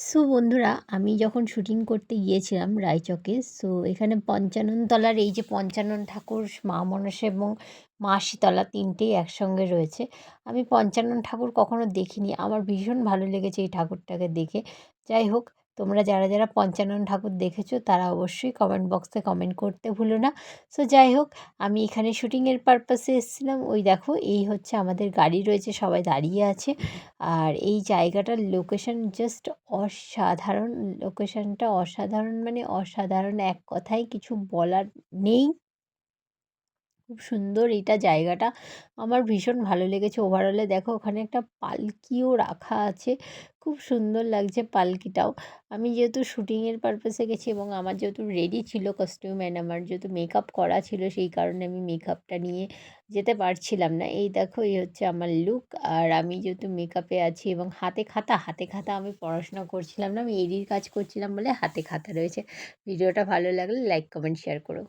So বন্ধুরা, আমি যখন শুটিং করতে গিয়েছিলাম রায়চকে সো এখানে পঞ্চাননতলার এই যে পঞ্চানন ঠাকুর, মা মনসা এবং মা শীতলা তিনটেই একসঙ্গে রয়েছে। আমি পঞ্চানন ঠাকুর কখনো দেখিনি। আমার ভীষণ ভালো লেগেছে এই ঠাকুরটাকে দেখে। যাই হোক তোমরা যারা যারা পঞ্চানন ঠাকুর দেখেছ, তারা অবশ্যই কমেন্ট বক্সে কমেন্ট করতে ভুলো না। সো যাই হোক, আমি এখানে শুটিংয়ের পারপাসে এসেছিলাম। ওই দেখো, এই হচ্ছে আমাদের গাড়ি রয়েছে, সবাই দাঁড়িয়ে আছে। আর এই জায়গাটার লোকেশন জাস্ট অসাধারণ লোকেশানটা অসাধারণ মানে অসাধারণ এক কথায় কিছু বলার নেই। খুব সুন্দর এটা জায়গাটা। আমার ভীষণ ভালো লেগেছে। ওভারঅলে দেখো ওখানে একটা পালকিও রাখা আছে। খুব সুন্দর লাগছে পালকিটাও। আমি যেহেতু শ্যুটিংয়ের পারপাসে গেছি এবং আমার যেহেতু রেডি ছিল কস্টিউম অ্যান্ড আমার যেহেতু মেকআপ করা ছিল সেই কারণে আমি মেকআপটা নিয়ে যেতে পারছিলাম না। এই দেখো, এই হচ্ছে আমার লুক আর আমি যেহেতু মেকআপে আছি এবং হাতে খাতা হাতে খাতা আমি পড়াশোনা করছিলাম না, আমি এডির কাজ করছিলাম বলে হাতে খাতা রয়েছে। ভিডিওটা ভালো লাগলে লাইক কমেন্ট শেয়ার করো।